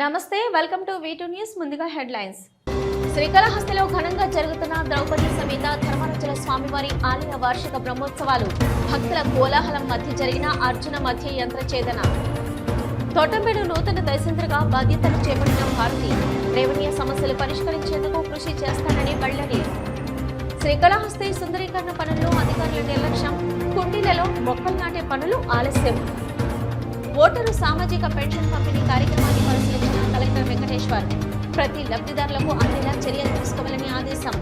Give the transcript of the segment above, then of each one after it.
నమస్తే welcome to V two news ముందుగా headlines. శ్రీకాళహస్తిలో ఘనంగా జరుగుతున్న ద్రౌపది సమేత ధర్మరాజుల స్వామివారి ఆలయ వార్షిక బ్రహ్మోత్సవాలు భక్తుల కోలాహలం మధ్య జరిగిన అర్జున మధ్య యంత్రఛేదన తోటంపేడు నూతన తహసీల్దార్గా బాధ్యతలు చేపట్టిన భారతి రేవణీయ సమస్యలు పరిష్కరించేందుకు కృషి చేస్తానని వెల్లడి. శ్రీకాళహస్తి సుందరీకరణ పనుల్లో అధికారుల నిర్లక్ష్యం కుండీలలో మొక్కలు నాటే పనులు ఆలస్యం. ఓటరు సామాజిక పెన్షన్ పంపిణీ కార్యక్రమాన్ని పరిశీలించారు కలెక్టర్ వెంకటేశ్వర్. ప్రతి లబ్ధిదారులకు అందేలా చర్యలు తీసుకోవాలని ఆదేశం.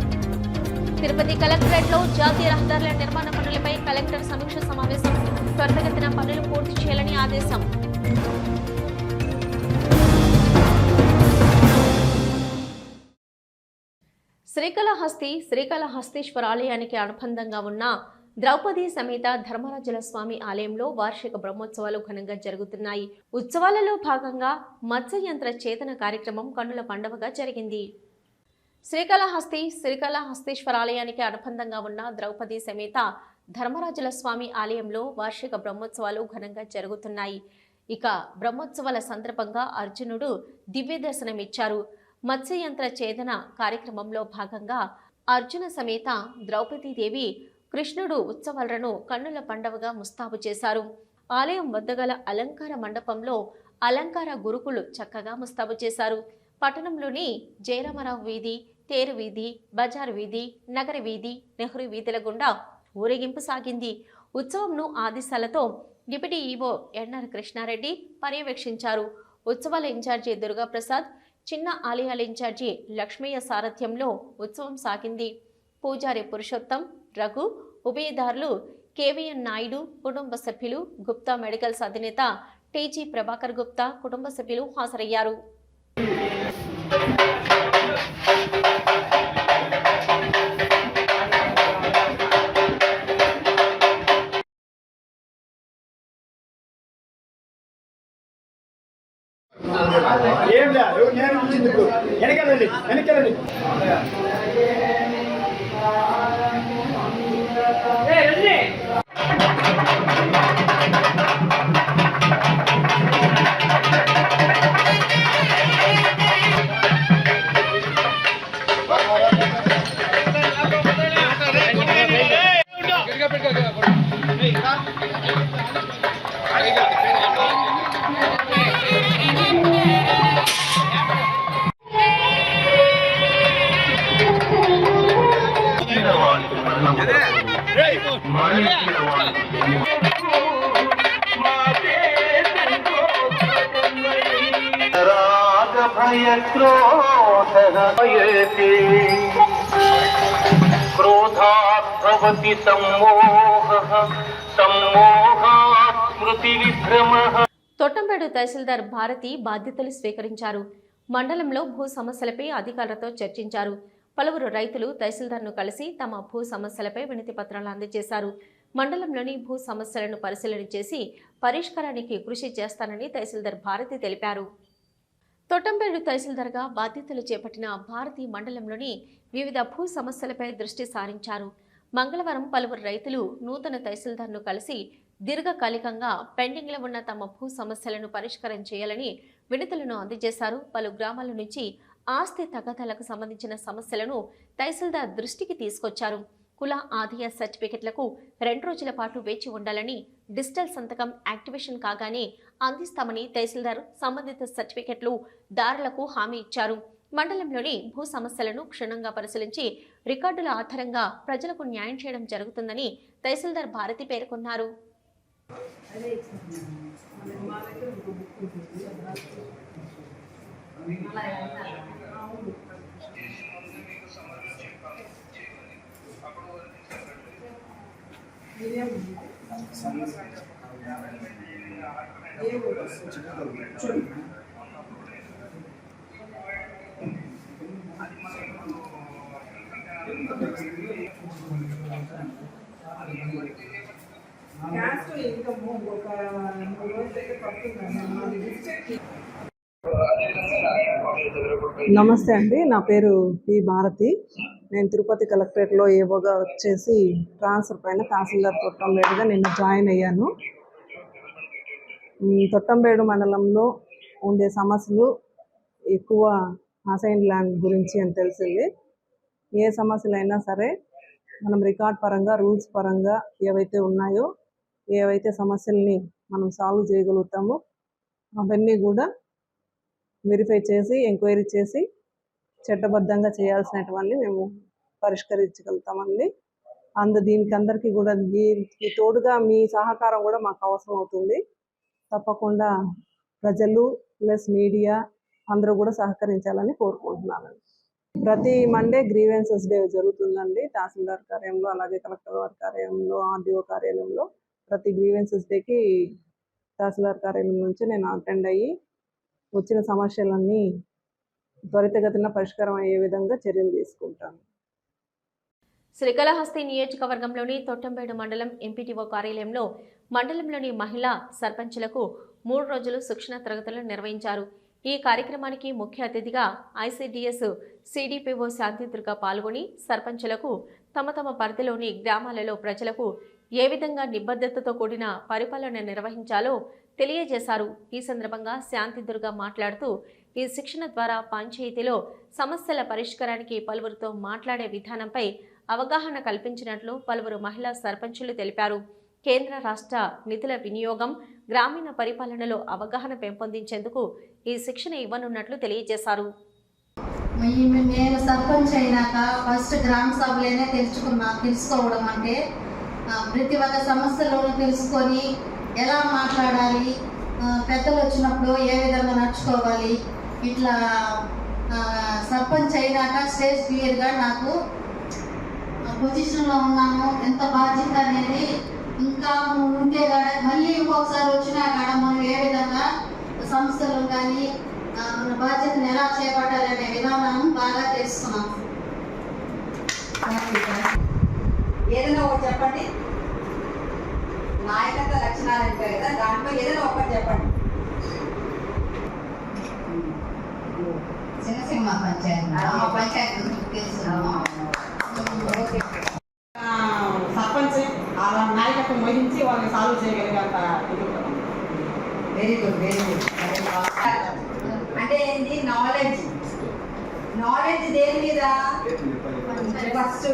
తిరుపతి కలెక్టరేట్లో జాతీయ రహదారుల నిర్మాణ పనులపై కలెక్టర్ సమీక్ష సమావేశం. త్వరితగతిన పనులు పూర్తి చేయాలని ఆదేశం. శ్రీకాళహస్తి శ్రీకాళహస్తీశ్వర ఆలయానికి అనుబంధంగా ఉన్న ద్రౌపది సమేత ధర్మరాజుల స్వామి ఆలయంలో వార్షిక బ్రహ్మోత్సవాలు ఘనంగా జరుగుతున్నాయి. ఉత్సవాలలో భాగంగా మత్స్యయంత్ర చేతన కార్యక్రమం కన్నుల పండుగగా జరిగింది. శ్రీకాళహస్తి శ్రీకాళహస్తీశ్వరాలయానికి అనుబంధంగా ఉన్న ద్రౌపది సమేత ధర్మరాజుల స్వామి ఆలయంలో వార్షిక బ్రహ్మోత్సవాలు ఘనంగా జరుగుతున్నాయి. ఇక బ్రహ్మోత్సవాల సందర్భంగా అర్జునుడు దివ్య దర్శనమిచ్చారు. మత్స్యయంత్ర ఛేదన కార్యక్రమంలో భాగంగా అర్జున సమేత ద్రౌపదీదేవి కృష్ణుడు ఉత్సవాలను కన్నుల పండవగా ముస్తాబు చేశారు. ఆలయం వద్ద గల అలంకార మండపంలో అలంకార గురుకులు చక్కగా ముస్తాబు చేశారు. పట్టణంలోని జయరామరావు వీధి తేరు వీధి బజార్ వీధి నగర వీధి నెహ్రూ వీధుల గుండా ఊరేగింపు సాగింది. ఉత్సవంను ఆదేశాలతో డిప్యూటీ ఈవో ఎన్ఆర్ కృష్ణారెడ్డి పర్యవేక్షించారు. ఉత్సవాల ఇన్ఛార్జి దుర్గాప్రసాద్ చిన్న ఆలయాల ఇన్ఛార్జి లక్ష్మయ్య సారథ్యంలో ఉత్సవం సాగింది. పూజారి పురుషోత్తం రఘు ఉభయదారులు కేవీఎన్ నాయుడు కుటుంబ సభ్యులు గుప్తా మెడికల్స్ అధినేత టీజీ ప్రభాకర్ గుప్తా కుటుంబ సభ్యులు హాజరయ్యారు. ఏం లేదు నేను వెనకాలండి వెనకాలండి Thank you. रागभयक्रोधयति क्रोधात् भवति सम्मोहः सम्मोहात् स्मृतिविभ्रमः తొట్టంపేడు తహసీల్దార్ భారతి బాధ్యతలు స్వీకరించారు మండలంలో భూ సమస్యలపై అధికారులతో చర్చించారు పలువురు రైతులు తహసీల్దార్ను కలిసి తమ భూ సమస్యలపై వినతి పత్రాలు అందజేశారు మండలంలోని భూ సమస్యలను పరిశీలన చేసి పరిష్కారానికి కృషి చేస్తానని తహసీల్దార్ భారతి తెలిపారు తొట్టంపేడు తహసీల్దార్గా బాధ్యతలు చేపట్టిన భారతి మండలంలోని వివిధ భూ సమస్యలపై దృష్టి సారించారు. మంగళవారం పలువురు రైతులు నూతన తహసీల్దార్ను కలిసి దీర్ఘకాలికంగా పెండింగ్లో ఉన్న తమ భూ సమస్యలను పరిష్కారం చేయాలని వినతులను అందజేశారు. పలు గ్రామాల నుంచి ఆస్తి తగాదాలకు సంబంధించిన సమస్యలను తహసీల్దార్ దృష్టికి తీసుకొచ్చారు. కుల ఆదాయ సర్టిఫికెట్లకు రెండు రోజుల పాటు వేచి ఉండాలని డిజిటల్ సంతకం యాక్టివేషన్ కాగానే అందిస్తామని తహసీల్దార్ సంబంధిత సర్టిఫికెట్లు దారులకు హామీ ఇచ్చారు. మండలంలోని భూ సమస్యలను క్షుణ్ణంగా పరిశీలించి రికార్డుల ఆధారంగా ప్రజలకు న్యాయం చేయడం జరుగుతుందని తహసీల్దార్ భారతి పేర్కొన్నారు. ఇన్కమ్ ఒక మూడు రోజులైతే నమస్తే అండి నా పేరు పి. భారతి. నేను తిరుపతి కలెక్టరేట్లో ఏవోగా వచ్చేసి ట్రాన్స్ఫర్ పైన తహసీల్దార్ తొట్టంబేడుగా నిన్న జాయిన్ అయ్యాను. తొట్టంబేడు మండలంలో ఉండే సమస్యలు ఎక్కువ అసైన్ ల్యాండ్ గురించి అని తెలిసింది. ఏ సమస్యలైనా సరే మనం రికార్డ్ పరంగా రూల్స్ పరంగా ఏవైతే ఉన్నాయో ఏవైతే సమస్యల్ని మనం సాల్వ్ చేయగలుగుతామో అవన్నీ కూడా వెరిఫై చేసి ఎంక్వైరీ చేసి చట్టబద్ధంగా చేయాల్సినటువంటి మేము పరిష్కరించగలుగుతామండి. అందు దీనికి అందరికీ కూడా దీనికి తోడుగా మీ సహకారం కూడా మాకు అవసరం అవుతుంది. తప్పకుండా ప్రజలు ప్లస్ మీడియా అందరూ కూడా సహకరించాలని కోరుకుంటున్నాను. ప్రతి మండే గ్రీవెన్సెస్ డే జరుగుతుందండి. తహసీల్దార్ కార్యాలయంలో అలాగే కలెక్టర్ వారి కార్యాలయంలో ఆర్డీఓ కార్యాలయంలో ప్రతి గ్రీవెన్సెస్ డేకి తహసీల్దార్ కార్యాలయం నుంచి నేను అటెండ్ అయ్యి వచ్చిన సమస్యలన్నీ త్వరితగతిన పరిష్కారం అయ్యే విధంగా చర్యలు తీసుకుంటాను. శ్రీకాళహస్తి నియోజకవర్గంలోని తొట్టంబేడు మండలం ఎంపీటీఓ కార్యాలయంలో మండలంలోని మహిళా సర్పంచులకు మూడు రోజులు శిక్షణ తరగతులు నిర్వహించారు. ఈ కార్యక్రమానికి ముఖ్య అతిథిగా ఐసీడీఎస్ సిడిపిఓ శాంతిదుర్గ పాల్గొని సర్పంచులకు తమ తమ పరిధిలోని గ్రామాలలో ప్రజలకు ఏ విధంగా నిబద్ధతతో కూడిన పరిపాలన నిర్వహించాలో తెలియజేశారు. ఈ సందర్భంగా శాంతిదుర్గ మాట్లాడుతూ ఈ శిక్షణ ద్వారా పంచాయతీలో సమస్యల పరిష్కారానికి పలువురితో మాట్లాడే విధానంపై అవగాహన కల్పించినట్లు పలువురు మహిళా సర్పంచులు తెలిపారు. కేంద్ర రాష్ట్ర నిధుల వినియోగం గ్రామీణ పరిపాలనలో అవగాహన పెంపొందించేందుకు ఈ శిక్షణ ఇవ్వనున్నట్లు తెలియజేశారు. నేను సర్పంచ్ అయినాక ఫస్ట్ గ్రామ సభలోనే తెలుసుకున్నా తెలుసుకోవడం అంటే ప్రతి ఒక్క సమస్యలను తెలుసుకొని ఎలా మాట్లాడాలి పెద్దలు వచ్చినప్పుడు ఏ విధంగా నడుచుకోవాలి ఇట్లా సర్పంచ్ అయినాక స్టేజ్ క్లియర్గా నాకు పొజిషన్లో ఉన్నాను. ఎంత బాధ్యత అనేది ఇంకా ఉంటే కాడ మళ్ళీ ఇంకొకసారి వచ్చినా కాడ మనం ఏ విధంగా సంస్థలు కానీ మన బాధ్యతను ఎలా చేపట్టాలనే విధానం బాగా తెలుసుకున్నాం. ఏదైనా ఒకటి చెప్పండి? నాయకత్వ లక్షణాలు అంటే కదా దాంట్లో ఏదైనా ఒకటి చెప్పండి. పంచాయతీ పంచాయతీ ఆ, సర్పంచ్ అలా నాయకత్వం వహించి వాళ్ళని సాల్వ్ చేయగలిగేంత. వెరీ గుడ్ వెరీ గుడ్ అంటే ఏంటి? నాలెడ్జ్ నాలెడ్జ్ దేని మీద? ఫస్ట్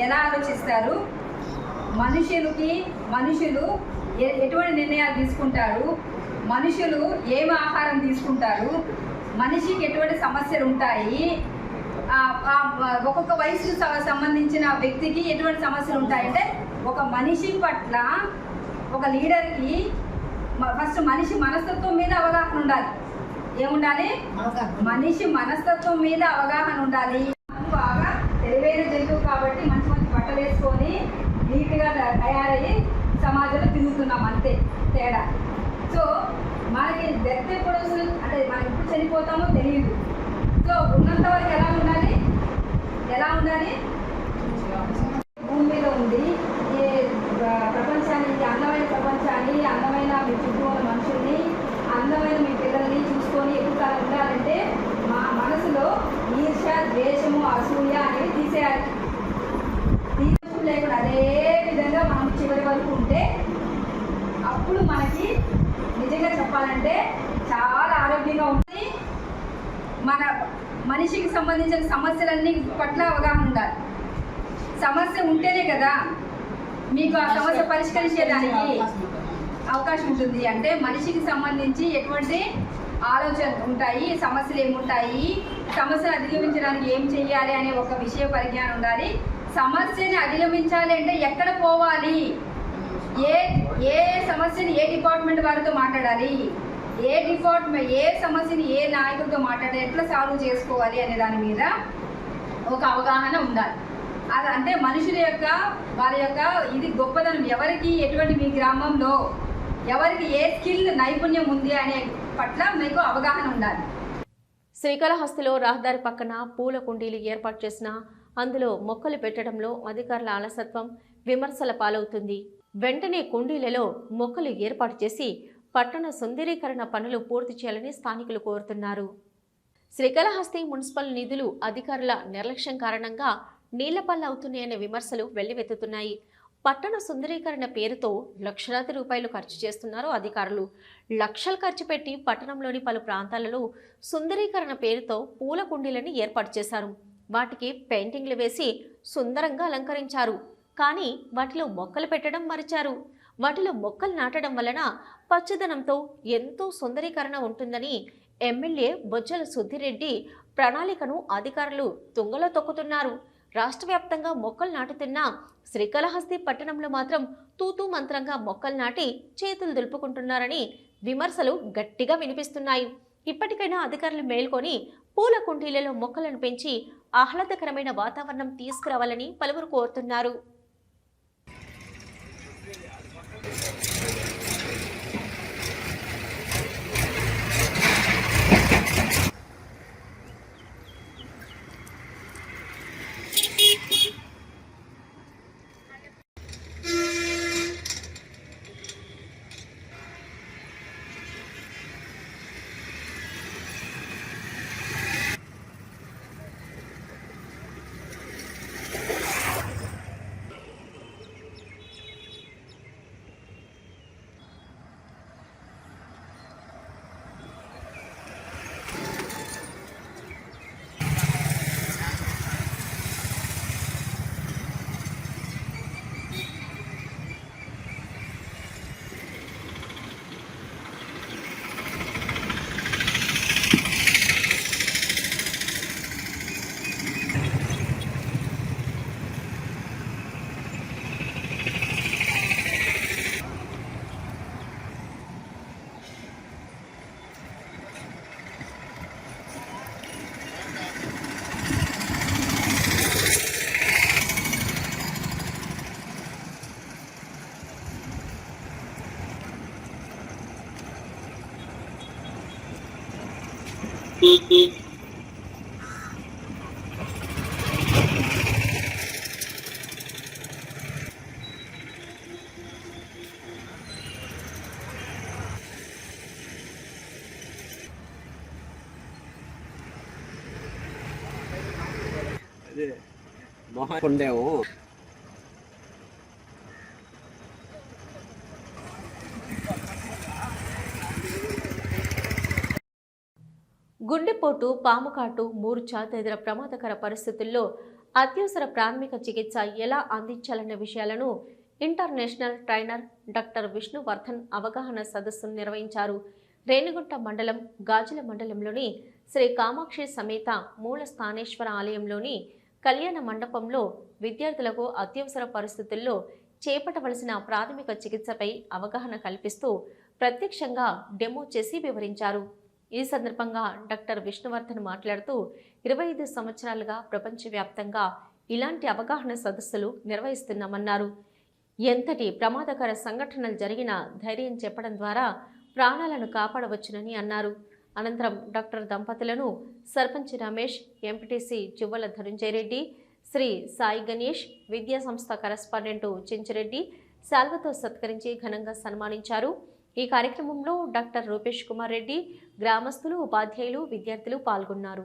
ఎలా ఆలోచిస్తారు? మనుషులకి మనుషులు ఎటువంటి నిర్ణయాలు తీసుకుంటారు? మనుషులు ఏం ఆహారం తీసుకుంటారు? మనిషికి ఎటువంటి సమస్యలు ఉంటాయి? ఒక్కొక్క వయసుకు స- సంబంధించిన వ్యక్తికి ఎటువంటి సమస్యలు ఉంటాయంటే ఒక మనిషి పట్ల ఒక లీడర్కి ఫస్ట్ మనిషి మనస్తత్వం మీద అవగాహన ఉండాలి. ఏముండాలి? మనిషి మనస్తత్వం మీద అవగాహన ఉండాలి. బాగా తెలివైన జంతువు కాబట్టి మంచి మంచి బట్టలు వేసుకొని నీట్గా తయారయ్యి సమాజంలో తిరుగుతున్నాం అంతే. తేడా. సో మనకి డెత్ ఎప్పుడు వస్తుంది అంటే మనం ఎప్పుడు చనిపోతామో తెలియదు సో ఉన్నంత వరకు ఎలా ఉండాలి? ఎలా ఉండాలి? భూమి మీద ఉండి ఈ ప్రపంచానికి అందమైన ప్రపంచాన్ని అందమైన మీ చుట్టూ ఉన్న మనుషుల్ని అందమైన మీ పిల్లల్ని చూసుకొని ఎక్కువ కాలం ఉండాలంటే మా మనసులో ఈర్ష ద్వేషము అసూయ అనేవి తీసేయాలి తీర్పు లేకుండా అదే విధంగా మనం చివరి వరకు ఉంటే అప్పుడు మనకి నిజంగా చెప్పాలంటే చాలా ఆరోగ్యంగా ఉంటుంది మన మనిషికి సంబంధించిన సమస్యలన్నీ పట్ల అవగాహన ఉండాలి. సమస్య ఉంటేనే కదా మీకు ఆ సమస్య పరిష్కరించేదానికి అవకాశం ఉంటుంది. అంటే మనిషికి సంబంధించి ఎటువంటి ఆలోచన ఉంటాయి సమస్యలు ఏముంటాయి సమస్యను అధిగమించడానికి ఏం చెయ్యాలి అనే ఒక విషయ పరిజ్ఞానం ఉండాలి. సమస్యని అధిగమించాలి అంటే ఎక్కడ పోవాలి? ఏ ఏ సమస్యని ఏ డిపార్ట్మెంట్ వారితో మాట్లాడాలి? ఏ డిపార్ట్మెంట్ ఏ సమస్యని ఏ నాయకుడితో మాట్లాడాలి ఎట్లా సాల్వ్ చేసుకోవాలి అనే దాని మీద ఒక అవగాహన ఉండాలి. అది అంటే మనుషుల యొక్క వాళ్ళ యొక్క ఇది గొప్పదనం ఎవరికి ఎటువంటి మీ గ్రామంలో ఎవరికి ఏ స్కిల్ నైపుణ్యం ఉంది అనే పట్ల మీకు అవగాహన ఉండాలి. శ్రీకాళహస్తిలో రహదారి పక్కన పూల కుండీలు ఏర్పాటు చేసిన అందులో మొక్కలు పెట్టడంలో అధికారుల అలసత్వం విమర్శల పాలవుతుంది. వెంటనే కుండీలలో మొక్కలు ఏర్పాటు చేసి పట్టణ సుందరీకరణ పనులు పూర్తి చేయాలని స్థానికులు కోరుతున్నారు. శ్రీకాళహస్తి మున్సిపల్ నిధులు అధికారుల నిర్లక్ష్యం కారణంగా నీళ్ళపల్ల అవుతున్నాయనే విమర్శలు వెల్లువెత్తుతున్నాయి. పట్టణ సుందరీకరణ పేరుతో లక్షలాది రూపాయలు ఖర్చు చేస్తున్నారు అధికారులు. లక్షలు ఖర్చు పెట్టి పట్టణంలోని పలు ప్రాంతాలలో సుందరీకరణ పేరుతో పూల కుండీలను ఏర్పాటు చేశారు. వాటికి పెయింటింగ్లు వేసి సుందరంగా అలంకరించారు. కానీ వాటిలో మొక్కలు పెట్టడం మరిచారు. వాటిలో మొక్కలు నాటడం వలన పచ్చదనంతో ఎంతో సుందరీకరణ ఉంటుందని ఎమ్మెల్యే బొజ్జల సుద్దిరెడ్డి ప్రణాళికను అధికారులు తుంగలో తొక్కుతున్నారు. రాష్ట్ర వ్యాప్తంగా మొక్కలు నాటుతున్న శ్రీకాళహస్తి పట్టణంలో మాత్రం తూతూ మంత్రంగా మొక్కలు నాటి చేతులు దులుపుకుంటున్నారని విమర్శలు గట్టిగా వినిపిస్తున్నాయి. ఇప్పటికైనా అధికారులు మేల్కొని పూల కుండీలలో మొక్కలను పెంచి ఆహ్లాదకరమైన వాతావరణం తీసుకురావాలని పలువురు కోరుతున్నారు. 뭐, 본데요. గుండెపోటు పాముకాటు మూర్ఛ తదితర ప్రమాదకర పరిస్థితుల్లో అత్యవసర ప్రాథమిక చికిత్స ఎలా అందించాలన్న విషయాలను ఇంటర్నేషనల్ ట్రైనర్ డాక్టర్ విష్ణువర్ధన్ అవగాహన సదస్సును నిర్వహించారు. రేణిగుంట మండలం గాజుల మండలంలోని శ్రీ కామాక్షి సమేత మూల స్థానేశ్వర ఆలయంలోని కళ్యాణ మండపంలో విద్యార్థులకు అత్యవసర పరిస్థితుల్లో చేపట్టవలసిన ప్రాథమిక చికిత్సపై అవగాహన కల్పిస్తూ ప్రత్యక్షంగా డెమో చేసి వివరించారు. ఈ సందర్భంగా డాక్టర్ విష్ణువర్ధన్ మాట్లాడుతూ ఇరవై ఐదు సంవత్సరాలుగా ప్రపంచవ్యాప్తంగా ఇలాంటి అవగాహన సదస్సులు నిర్వహిస్తున్నామన్నారు. ఎంతటి ప్రమాదకర సంఘటనలు జరిగినా ధైర్యం చెప్పడం ద్వారా ప్రాణాలను కాపాడవచ్చునని అన్నారు. అనంతరం డాక్టర్ దంపతులను సర్పంచ్ రమేష్ ఎంపీటీసీ జువ్వల ధనుంజయరెడ్డి శ్రీ సాయి గణేష్ విద్యా సంస్థ చెంచిరెడ్డి శాల్వతో సత్కరించి ఘనంగా సన్మానించారు. ఈ కార్యక్రమంలో డాక్టర్ రూపేష్ కుమార్ రెడ్డి గ్రామస్తులు ఉపాధ్యాయులు విద్యార్థులు పాల్గొన్నారు.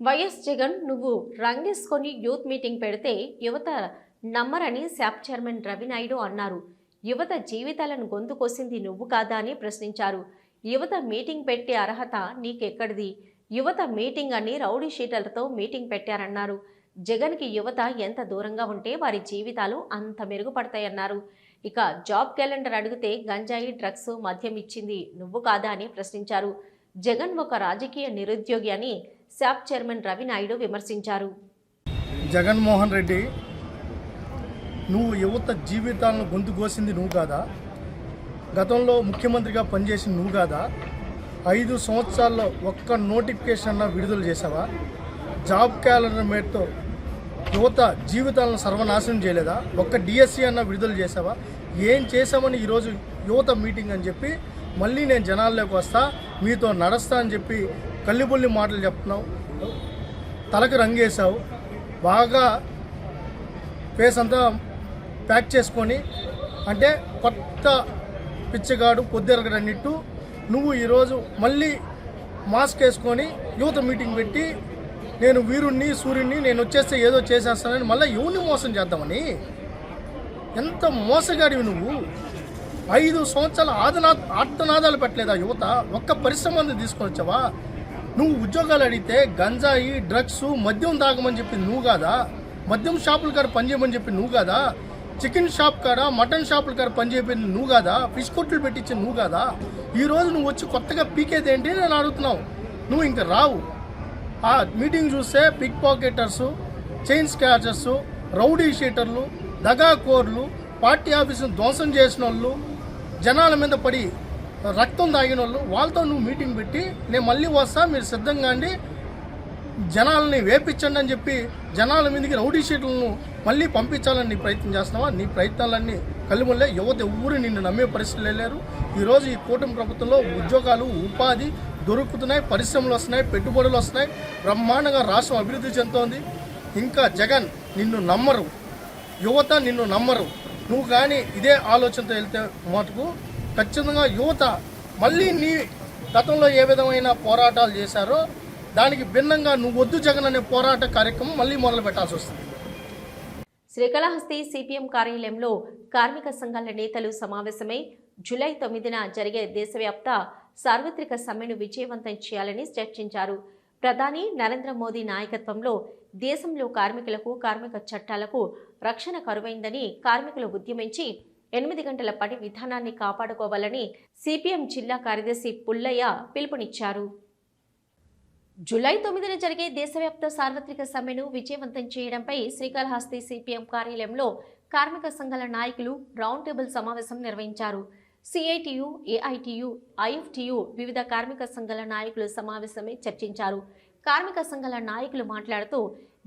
వైఎస్ జగన్ నువ్వు రంగేసుకొని యూత్ మీటింగ్ పెడితే యువత నమ్మరని శాప్ చైర్మన్ రవినాయుడు అన్నారు. యువత జీవితాలను గొంతు కోసింది నువ్వు కాదా అని ప్రశ్నించారు. యువత మీటింగ్ పెట్టే అర్హత నీకెక్కడిది? యువత మీటింగ్ అని రౌడీ షీటర్లతో మీటింగ్ పెట్టారన్నారు. జగన్కి యువత ఎంత దూరంగా ఉంటే వారి జీవితాలు అంత మెరుగుపడతాయన్నారు. ఇక జాబ్ క్యాలెండర్ అడిగితే గంజాయి డ్రగ్స్ మద్యం ఇచ్చింది నువ్వు కాదా అని ప్రశ్నించారు. జగన్ ఒక రాజకీయ నిరుద్యోగి అని శాప్ చైర్మన్ రవి నాయుడు విమర్శించారు. జగన్మోహన్ రెడ్డి నువ్వు యువత జీవితాలను గొంతు కోసింది నువ్వు కాదా? గతంలో ముఖ్యమంత్రిగా పనిచేసిన నువ్వు కాదా? ఐదు సంవత్సరాల్లో ఒక్క నోటిఫికేషన్ విడుదల చేసావా జాబ్ క్యాలెండర్ మేట్తో యువత జీవితాలను సర్వనాశనం చేయలేదా? ఒక్క డిఎస్సి అన్న విడుదల చేసావా ఏం చేసామని ఈరోజు యువత మీటింగ్ అని చెప్పి మళ్ళీ నేను జనాల్లోకి వస్తా మీతో నడుస్తా అని చెప్పి కల్లిబుల్లి మాటలు చెప్తున్నావు. తలకు రంగేశావు. బాగా ఫేస్ అంతా ప్యాక్ చేసుకొని అంటే కొత్త పిచ్చగాడు పొద్దురగడన్నట్టు నువ్వు ఈరోజు మళ్ళీ మాస్క్ వేసుకొని యువత మీటింగ్ పెట్టి నేను వీరుణ్ణి సూర్యుడిని నేను వచ్చేస్తే ఏదో చేసేస్తానని మళ్ళీ ఎవరిని మోసం చేద్దామని? ఎంత మోసగాడివి నువ్వు? ఐదు సంవత్సరాల ఆదనా ఆర్తనాదాలు పెట్టలేదా యువత? ఒక్క పరిశ్రమ తీసుకొని వచ్చావా? నువ్వు ఉద్యోగాలు అడిగితే గంజాయి డ్రగ్స్ మద్యం తాగమని చెప్పి నువ్వు కాదా? మద్యం షాపుల కాడ పనిచేయమని చెప్పి నువ్వు కాదా? చికెన్ షాప్ కాడ మటన్ షాపుల కాడ పనిచేయమని నువ్వు కాదా? ఫిష్ కొట్లు పెట్టించి నువ్వు కాదా? ఈరోజు నువ్వు వచ్చి కొత్తగా పీకేది ఏంటి నేను అడుగుతున్నావు. నువ్వు ఇంకా రావు. ఆ మీటింగ్ చూస్తే pick pocketers chain snatchers rowdy షీటర్లు దగాకోర్లు పార్టీ ఆఫీసును ధ్వంసం చేసిన వాళ్ళు జనాల మీద పడి రక్తం తాగిన వాళ్ళు వాళ్ళతో నువ్వు మీటింగ్ పెట్టి నేను మళ్ళీ వస్తా మీరు సిద్ధంగా అండి జనాలని వేపించండి అని చెప్పి జనాల మీదకి రౌడీ షీట్లను మళ్ళీ పంపించాలని నీ ప్రయత్నం చేస్తున్నావా? నీ ప్రయత్నాలన్నీ కళ్ళుమల్లే యువత ఎవ్వరు నిన్ను నమ్మే పరిస్థితులు వెళ్ళారు ఈరోజు ఈ కూటమి ప్రభుత్వంలో ఉద్యోగాలు ఉపాధి దొరుకుతున్నాయి పరిశ్రమలు వస్తున్నాయి పెట్టుబడులు వస్తున్నాయి. బ్రహ్మాండంగా రాష్ట్రం అభివృద్ధి చెందుతోంది. ఇంకా జగన్ నిన్ను నమ్మరు. యువత నిన్ను నమ్మరు. నువ్వు కానీ ఇదే ఆలోచనతో వెళ్తే మటుకు ఖచ్చితంగా యువత మళ్ళీ నీ గతంలో ఏ విధమైన పోరాటాలు చేశారో దానికి భిన్నంగా నువ్వు వద్దు జగన్ అనే పోరాట కార్యక్రమం మళ్ళీ మొదలు పెట్టాల్సి వస్తుంది. శ్రీకాళహస్తి సిపిఎం కార్యాలయంలో కార్మిక సంఘాల నేతలు సమావేశమై జూలై తొమ్మిదిన జరిగే దేశవ్యాప్త సార్వత్రిక సమ్మెను విజయవంతం చేయాలని చర్చించారు. ప్రధాని నరేంద్ర మోదీ నాయకత్వంలో దేశంలో కార్మికులకు కార్మిక చట్టాలకు రక్షణ కరువైందని కార్మికులు ఉద్యమించి ఎనిమిది గంటల పని విధానాన్ని కాపాడుకోవాలని సిపిఎం జిల్లా కార్యదర్శి పుల్లయ్య పిలుపునిచ్చారు. జూలై తొమ్మిదిన జరిగే దేశవ్యాప్త సార్వత్రిక సమ్మెను విజయవంతం చేయడంపై శ్రీకాళహస్తి సిపిఎం కార్యాలయంలో కార్మిక సంఘాల నాయకులు రౌండ్ టేబుల్ సమావేశం నిర్వహించారు. సిఐటియు ఏఐటియు ఐఎఫ్టియు వివిధ కార్మిక సంఘాల నాయకులు సమావేశమై చర్చించారు. కార్మిక సంఘాల నాయకులు మాట్లాడుతూ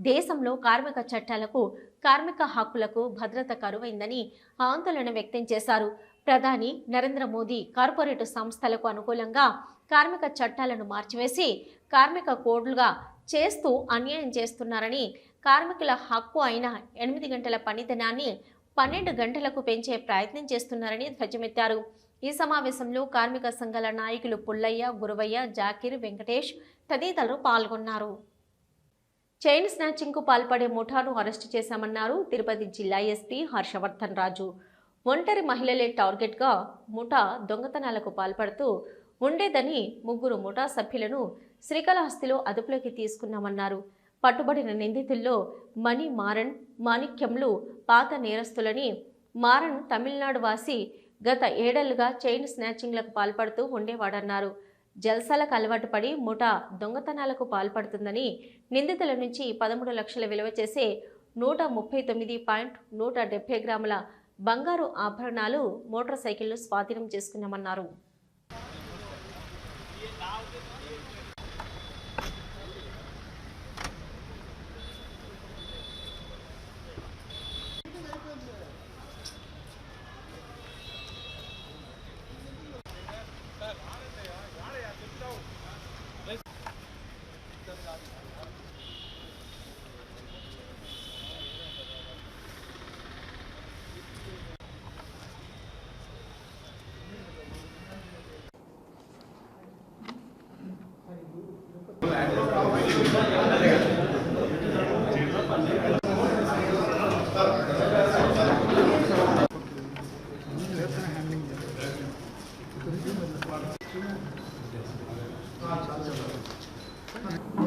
దేశంలో కార్మిక చట్టాలకు కార్మిక హక్కులకు భద్రత కరువైందని ఆందోళన వ్యక్తం చేశారు. ప్రధాని నరేంద్ర మోదీ కార్పొరేట్ సంస్థలకు అనుకూలంగా కార్మిక చట్టాలను మార్చివేసి కార్మిక కోడ్లుగా చేస్తూ అన్యాయం చేస్తున్నారని కార్మికుల హక్కు అయిన ఎనిమిది గంటల పనిదినాన్ని పన్నెండు గంటలకు పెంచే ప్రయత్నం చేస్తున్నారని ధ్వజమెత్తారు. ఈ సమావేశంలో కార్మిక సంఘాల నాయకులు పుల్లయ్య గురవయ్య జాకీర్ వెంకటేష్ తదితరులు పాల్గొన్నారు. చైన్ స్నాచింగ్కు పాల్పడే ముఠాను అరెస్టు చేశామన్నారు తిరుపతి జిల్లా ఎస్పీ హర్షవర్ధన్ రాజు. ఒంటరి మహిళలే టార్గెట్గా ముఠా దొంగతనాలకు పాల్పడుతూ ఉండేదని ముగ్గురు ముఠా సభ్యులను శ్రీకాళహస్తిలో అదుపులోకి తీసుకున్నామన్నారు. పట్టుబడిన నిందితుల్లో మణి మారన్ మాణిక్యంలు పాత నేరస్తులని. మారన్ తమిళనాడు వాసి గత ఏడేళ్ళుగా చైన్ స్నాచింగ్లకు పాల్పడుతూ ఉండేవాడన్నారు. జల్సాలకు అలవాటు పడి ముఠా దొంగతనాలకు పాల్పడుతుందని నిందితుల నుంచి పదమూడు లక్షల విలువ చేసే నూట ముప్పై తొమ్మిది పాయింట్ నూట డెబ్బై గ్రాముల బంగారు ఆభరణాలు మోటార్ సైకిళ్ళు స్వాధీనం చేసుకున్నామన్నారు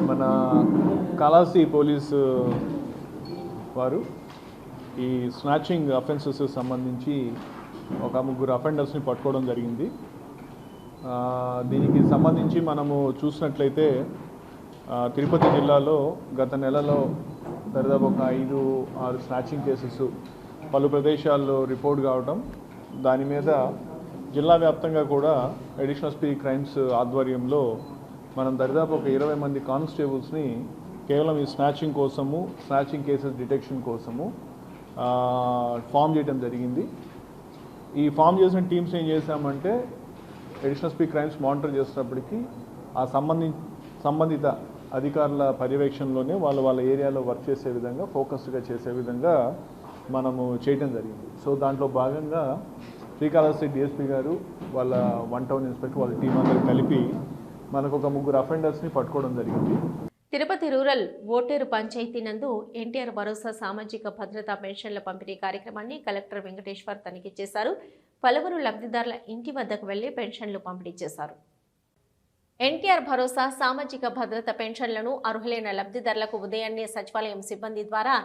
మన కాళహస్తి పోలీసు వారు ఈ స్నాచింగ్ అఫెన్సెస్ సంబంధించి ఒక ముగ్గురు అఫెండర్స్ని పట్టుకోవడం జరిగింది. దీనికి సంబంధించి మనము చూసినట్లయితే తిరుపతి జిల్లాలో గత నెలలో దరిదాపు ఒక ఐదు ఆరు స్నాచింగ్ కేసెస్ పలు ప్రదేశాల్లో రిపోర్ట్ కావడం దాని మీద జిల్లా వ్యాప్తంగా కూడా అడిషనల్ స్పీ క్రైమ్స్ ఆధ్వర్యంలో మనం దరిదాపు ఒక ఇరవై మంది కానిస్టేబుల్స్ని కేవలం ఈ స్నాచింగ్ కోసము స్నాచింగ్ కేసెస్ డిటెక్షన్ కోసము ఫామ్ చేయడం జరిగింది. ఈ ఫామ్ చేసిన టీమ్స్ ఏం చేశామంటే అడిషనల్ స్పీ క్రైమ్స్ మానిటర్ చేసినప్పటికీ ఆ సంబంధి సంబంధిత అధికారుల పర్యవేక్షణలోనే వాళ్ళు వాళ్ళ ఏరియాలో వర్క్ చేసే విధంగా ఫోకస్డ్గా చేసే విధంగా మనము చేయటం జరిగింది. సో దాంట్లో భాగంగా శ్రీకాళహస్తి డిఎస్పీ గారు వాళ్ళ వన్ టౌన్ ఇన్స్పెక్టర్ వాళ్ళ టీం అందరూ కలిపి మనకు ఒక ముగ్గురు అఫెండర్స్ని పట్టుకోవడం జరిగింది. తిరుపతి రూరల్ ఓటేరు పంచాయతీ నందు ఎన్టీఆర్ భరోసా సామాజిక భద్రతా పెన్షన్ల పంపిణీ కార్యక్రమాన్ని కలెక్టర్ వెంకటేశ్వర్ తనిఖీ చేశారు. పలువురు లబ్ధిదారుల ఇంటి వద్దకు వెళ్ళి పెన్షన్లు పంపిణీ చేశారు. ఎన్టీఆర్ భరోసా సామాజిక భద్రత పెన్షన్లను అర్హులైన లబ్ధిదారులకు ఉదయాన్నే సచివాలయం సిబ్బంది ద్వారా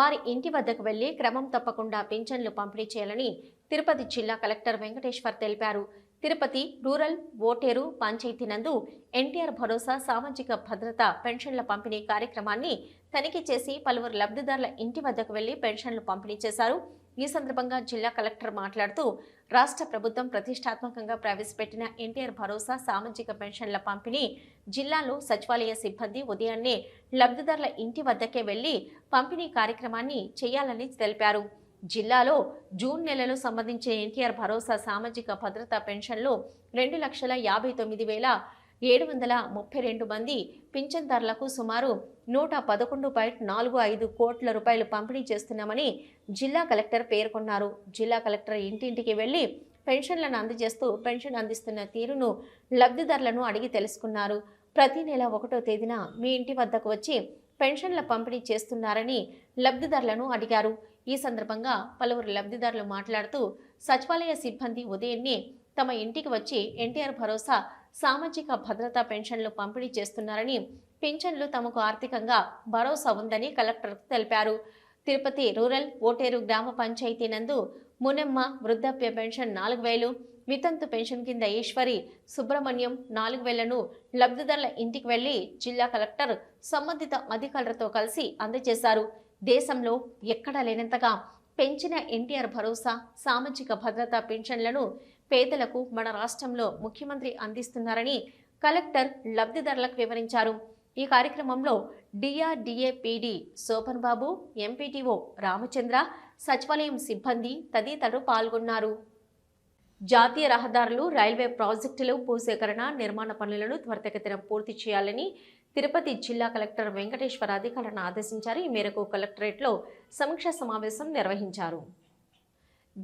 వారి ఇంటి వద్దకు వెళ్ళి క్రమం తప్పకుండా పింఛన్లు పంపిణీ చేయాలని తిరుపతి జిల్లా కలెక్టర్ వెంకటేశ్వర్ తెలిపారు. తిరుపతి రూరల్ ఓటేరు పంచాయతీ నందు ఎన్టీఆర్ భరోసా సామాజిక భద్రత పెన్షన్ల పంపిణీ కార్యక్రమాన్ని తనిఖీ చేసి పలువురు లబ్ధిదారుల ఇంటి వద్దకు వెళ్ళి పెన్షన్లు పంపిణీ చేశారు. ఈ సందర్భంగా జిల్లా కలెక్టర్ మాట్లాడుతూ రాష్ట్ర ప్రభుత్వం ప్రతిష్టాత్మకంగా ప్రవేశపెట్టిన ఎన్టీఆర్ భరోసా సామాజిక పెన్షన్ల పంపిణీ జిల్లాలో సచివాలయ సిబ్బంది ఉదయాన్నే లబ్ధిదారుల ఇంటి వద్దకే వెళ్ళి పంపిణీ కార్యక్రమాన్ని చేయాలని తెలిపారు. జిల్లాలో జూన్ నెలలో సంబంధించిన ఎన్టీఆర్ భరోసా సామాజిక భద్రతా పెన్షన్లు రెండు లక్షల యాభై తొమ్మిది వేల ఏడు వందల ముప్పై రెండు మంది పింఛన్దారులకు సుమారు నూట పదకొండు పాయింట్ నాలుగు ఐదు కోట్ల రూపాయలు పంపిణీ చేస్తున్నామని జిల్లా కలెక్టర్ పేర్కొన్నారు. జిల్లా కలెక్టర్ ఇంటింటికి వెళ్ళి పెన్షన్లను అందజేస్తూ పెన్షన్ అందిస్తున్న తీరును లబ్ధిదారులను అడిగి తెలుసుకున్నారు. ప్రతి నెల ఒకటో తేదీన మీ ఇంటి వద్దకు వచ్చి పెన్షన్ల పంపిణీ చేస్తున్నారని లబ్ధిదారులను అడిగారు. ఈ సందర్భంగా పలువురు లబ్ధిదారులు మాట్లాడుతూ సచివాలయ సిబ్బంది ఉదయాన్నే తమ ఇంటికి వచ్చి ఎన్టీఆర్ భరోసా సామాజిక భద్రతా పెన్షన్లు పంపిణీ చేస్తున్నారని పింఛన్లు తమకు ఆర్థికంగా భరోసా ఉందని కలెక్టర్ తెలిపారు. తిరుపతి రూరల్ ఓటేరు గ్రామ పంచాయతీ నందు మునెమ్మ వృద్ధాప్య పెన్షన్ నాలుగు వేలు వితంతు పెన్షన్ కింద ఈశ్వరి సుబ్రహ్మణ్యం నాలుగు వేలను లబ్ధిదారుల ఇంటికి వెళ్ళి జిల్లా కలెక్టర్ సంబంధిత అధికారులతో కలిసి అందజేశారు. దేశంలో ఎక్కడా లేనంతగా పెంచిన ఎన్టీఆర్ భరోసా సామాజిక భద్రత పెన్షన్లను పేదలకు మన రాష్ట్రంలో ముఖ్యమంత్రి అందిస్తున్నారని కలెక్టర్ లబ్ధిదారులకు వివరించారు. ఈ కార్యక్రమంలో DRDA PD Shobhan Babu MPTO Ramachandra సచివాలయం సిబ్బంది తదితరులు పాల్గొన్నారు. జాతీయ రహదారులు రైల్వే ప్రాజెక్టులు భూసేకరణ నిర్మాణ పనులను త్వరితగతిన పూర్తి చేయాలని తిరుపతి జిల్లా కలెక్టర్ వెంకటేశ్వర అధికారులను ఆదేశించారు. ఈ మేరకు కలెక్టరేట్లో సమీక్ష సమావేశం నిర్వహించారు.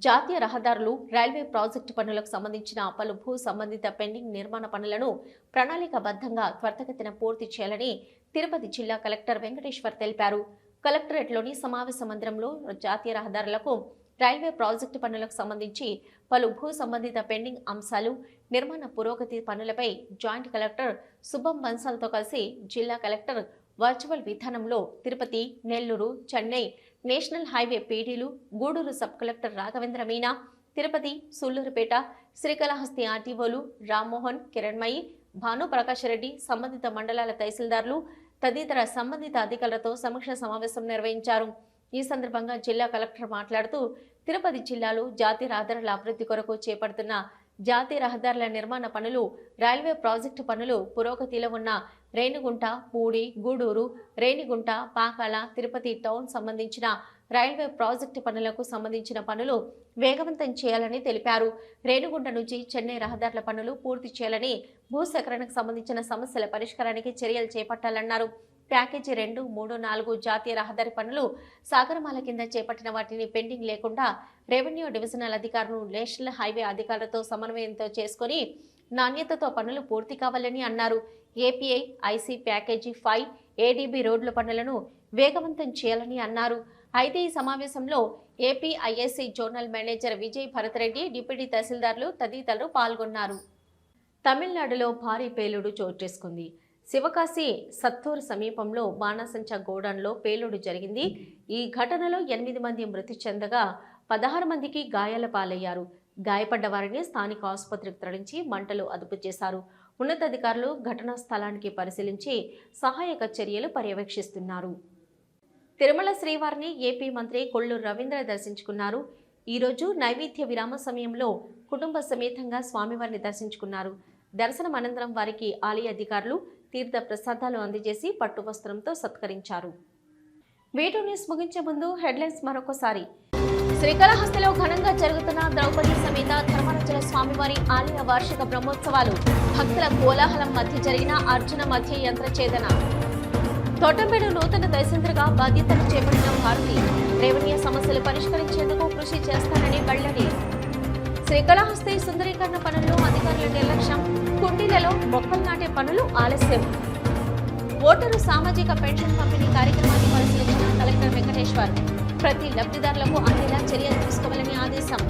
జాతీయ రహదారులు రైల్వే ప్రాజెక్టు పనులకు సంబంధించిన పలు భూ సంబంధిత పెండింగ్ నిర్మాణ పనులను ప్రణాళికాబద్ధంగా త్వరితగతిన పూర్తి చేయాలని తిరుపతి జిల్లా కలెక్టర్ వెంకటేశ్వర్ తెలిపారు. కలెక్టరేట్లోని సమావేశ మందిరంలో జాతీయ రహదారులకు రైల్వే ప్రాజెక్టు పనులకు సంబంధించి పలు భూ సంబంధిత పెండింగ్ అంశాలు నిర్మాణ పురోగతి పనులపై జాయింట్ కలెక్టర్ శుభం బన్సాల్తో కలిసి జిల్లా కలెక్టర్ వర్చువల్ విధానంలో తిరుపతి నెల్లూరు చెన్నై నేషనల్ హైవే పీడీలు గూడూరు సబ్ కలెక్టర్ రాఘవేంద్ర మీనా తిరుపతి సూళ్ళూరుపేట శ్రీకాళహస్తి ఆర్టీఓలు రామ్మోహన్ కిరణ్మయి భాను ప్రకాష్ రెడ్డి సంబంధిత మండలాల తహసీల్దార్లు తదితర సంబంధిత అధికారులతో సమీక్ష సమావేశం నిర్వహించారు. ఈ సందర్భంగా జిల్లా కలెక్టర్ మాట్లాడుతూ తిరుపతి జిల్లాలో జాతీయ రహదారుల అభివృద్ధి కొరకు చేపడుతున్న జాతీయ రహదారుల నిర్మాణ పనులు రైల్వే ప్రాజెక్టు పనులు పురోగతిలో ఉన్న రేణిగుంట పూడి గూడూరు రేణిగుంట పాకాల తిరుపతి టౌన్ సంబంధించిన రైల్వే ప్రాజెక్టు పనులకు సంబంధించిన పనులు వేగవంతం చేయాలని తెలిపారు. రేణిగుంట నుంచి చెన్నై రహదారుల పనులు పూర్తి చేయాలని భూసేకరణకు సంబంధించిన సమస్యల పరిష్కారానికి చర్యలు చేపట్టాలన్నారు. ప్యాకేజీ రెండు మూడు నాలుగు జాతీయ రహదారి పనులు సాగరమాల కింద చేపట్టిన వాటిని పెండింగ్ లేకుండా రెవెన్యూ డివిజనల్ అధికారులు నేషనల్ హైవే అధికారులతో సమన్వయంతో చేసుకొని నాణ్యతతో పనులు పూర్తి కావాలని అన్నారు. API IC package five ADB రోడ్ల పనులను వేగవంతం చేయాలని అన్నారు. అయితే ఈ సమావేశంలో APISC zonal manager Vijay Bharatareddy deputy తహసీల్దార్లు తదితరులు పాల్గొన్నారు. తమిళనాడులో భారీ పేలుడు చోటు చేసుకుంది. శివకాశి సత్తూరు సమీపంలో బాణాసంచ గోడౌన్లో పేలుడు జరిగింది. ఈ ఘటనలో ఎనిమిది మంది మృతి చెందగా పదహారు మందికి గాయాల పాలయ్యారు. గాయపడ్డ వారిని స్థానిక ఆసుపత్రికి తరలించి మంటలు అదుపు చేశారు. ఉన్నతాధికారులు ఘటనా స్థలానికి పరిశీలించి సహాయక చర్యలు పర్యవేక్షిస్తున్నారు. తిరుమల శ్రీవారిని ఏపీ మంత్రి కొల్లు రవీంద్ర దర్శించుకున్నారు. ఈరోజు నైవేద్య విరామ సమయంలో కుటుంబ సమేతంగా స్వామివారిని దర్శించుకున్నారు. దర్శనం అనంతరం వారికి ఆలయ అధికారులు తీర్థ ప్రసాదాలు అందజేసి పట్టు వస్త్రంతో సత్కరించారు. వీడియో న్యూస్ ముగించే ముందు హెడ్లైన్స్ మరొకసారి. శ్రీకాళహస్తిలో ఘనంగా జరుగుతున్న ద్రౌపది సమేత ధర్మరాజుల స్వామివారి ఆలయ వార్షిక బ్రహ్మోత్సవాలు భక్తుల కోలాహలం మధ్య జరిగిన అర్జున మధ్య యంత్రఛేదన తోటంపేడు నూతన తహసీల్దార్గా బాధ్యతలు చేపట్టిన భారతి రేవణ్య సమస్యలు పరిష్కరించేందుకు కృషి చేస్తానని వెల్లడి. శ్రీకాళహస్తి సుందరీకరణ పనుల్లో అధికారుల నిర్లక్ష్యం కుండీలలో మొక్కలు నాటే పనులు ఆలస్యం. ఓటరు సామాజిక పెన్షన్ పంపిణీ కార్యక్రమాన్ని పరిశీలించిన కలెక్టర్ వెంకటేశ్వర్ ప్రతి లబ్ధిదారులకు అందేలా చర్యలు తీసుకోవాలని ఆదేశం.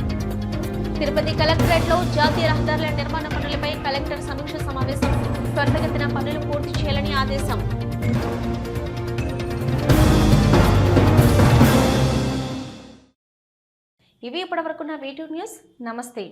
తిరుపతి కలెక్టరేట్లో జాతీయ రహదారుల నిర్మాణ పనులపై కలెక్టర్ సమీక్ష సమావేశం. త్వరితగతిన పనులు పూర్తి చేయాలని ఆదేశం. ఇవి ఇప్పటివరకున్న వీటూ న్యూస్. నమస్తే.